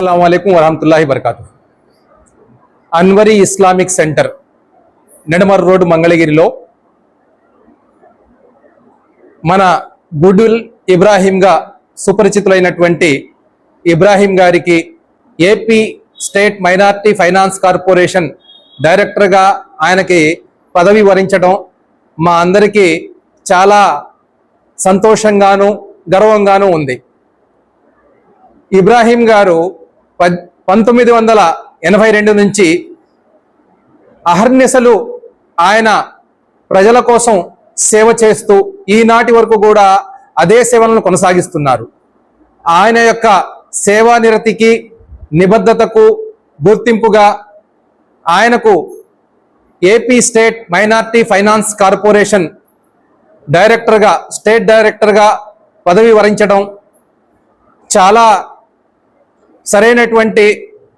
అస్సలం అయికం వరహతుల్లాహి వరకాతు అన్వరి ఇస్లామిక్ సెంటర్ నెడమర్ రోడ్ మంగళగిరిలో మన గుడుల్ ఇబ్రాహీంగా సుపరిచితులైనటువంటి ఇబ్రాహీం గారికి AP state minority finance corporation డైరెక్టర్గా ఆయనకి పదవి వరించడం మా అందరికీ చాలా సంతోషంగాను గర్వంగాను ఉంది. ఇబ్రాహీం గారు పంతొమ్మిది వందల ఎనభై రెండు నుంచి అహర్నిశలు ఆయన ప్రజల కోసం సేవ చేస్తూ ఈనాటి వరకు కూడా అదే సేవలను కొనసాగిస్తున్నారు. ఆయన యొక్క సేవానిరతికి నిబద్ధతకు గుర్తింపుగా ఆయనకు AP state minority finance corporation డైరెక్టర్గా స్టేట్ డైరెక్టర్గా పదవి వరించడం చాలా సరైనటువంటి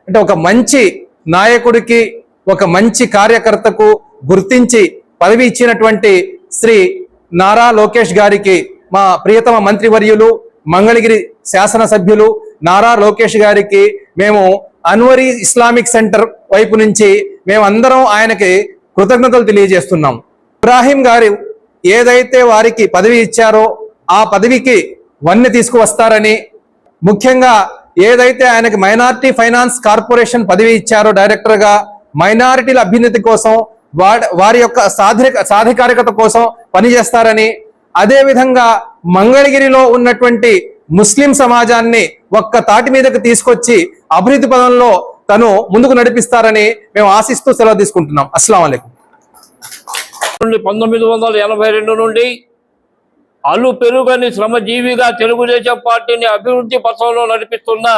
అంటే ఒక మంచి నాయకుడికి ఒక మంచి కార్యకర్తకు గుర్తించి పదవి ఇచ్చినటువంటి శ్రీ నారా లోకేష్ గారికి మా ప్రియతమ మంత్రివర్యులు మంగళగిరి శాసనసభ్యులు నారా లోకేష్ గారికి మేము అన్వరి ఇస్లామిక్ సెంటర్ వైపు నుంచి మేమందరం ఆయనకి కృతజ్ఞతలు తెలియజేస్తున్నాం. ఇబ్రాహీం గారు ఏదైతే వారికి పదవి ఇచ్చారో ఆ పదవికి వన్నె తీసుకువస్తారని ముఖ్యంగా ఏదైతే ఆయనకి మైనారిటీ ఫైనాన్స్ కార్పొరేషన్ పదవి ఇచ్చారో డైరెక్టర్గా మైనారిటీల అభ్యున్నతి కోసం వారి యొక్క సాధిక సాధికారికత కోసం పనిచేస్తారని అదేవిధంగా మంగళగిరిలో ఉన్నటువంటి ముస్లిం సమాజాన్ని ఒక్క తాటి మీదకి తీసుకొచ్చి అభివృద్ధి పదంలో తను ముందుకు నడిపిస్తారని మేము ఆశిస్తూ సెలవు తీసుకుంటున్నాం. అస్సలం అయికం పంతొమ్మిది వందల ఎనభై రెండు నుండి అల్లు పెరుగని శ్రమజీవిగా తెలుగుదేశం పార్టీని అభివృద్ధి పథంలో నడిపిస్తున్న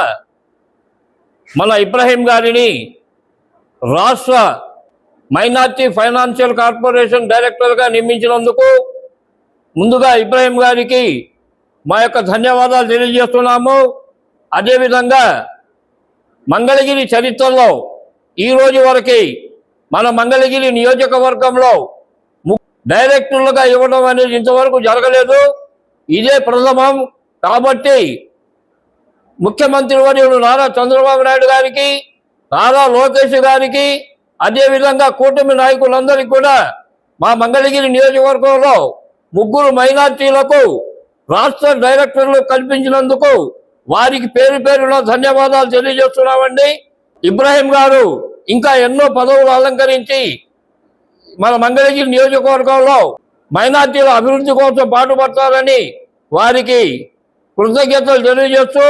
మన ఇబ్రహీం గారిని రాష్ట్ర మైనార్టీ ఫైనాన్షియల్ కార్పొరేషన్ డైరెక్టర్గా నియమించినందుకు ముందుగా ఇబ్రహీం గారికి మా యొక్క ధన్యవాదాలు తెలియజేస్తున్నాము. అదేవిధంగా మంగళగిరి చరిత్రలో ఈ రోజు వరకు మన మంగళగిరి నియోజకవర్గంలో డైరెక్టర్లుగా ఇవ్వడం అనేది ఇంతవరకు జరగలేదు. ఇదే ప్రథమం కాబట్టి ముఖ్యమంత్రి వర్యుడు నారా చంద్రబాబు నాయుడు గారికి నారా లోకేష్ గారికి అదేవిధంగా కూటమి నాయకులందరికీ కూడా మా మంగళగిరి నియోజకవర్గంలో ముగ్గురు మైనార్టీలకు రాష్ట్ర డైరెక్టర్లు కల్పించినందుకు వారికి పేరు పేరున ధన్యవాదాలు తెలియజేస్తున్నామండి. ఇబ్రాహీం గారు ఇంకా ఎన్నో పదవులు అలంకరించి మన మంగళగిరి నియోజకవర్గంలో మైనార్టీల అభివృద్ధి కోసం పాటుపడతారని వారికి కృతజ్ఞతలు తెలియజేస్తూ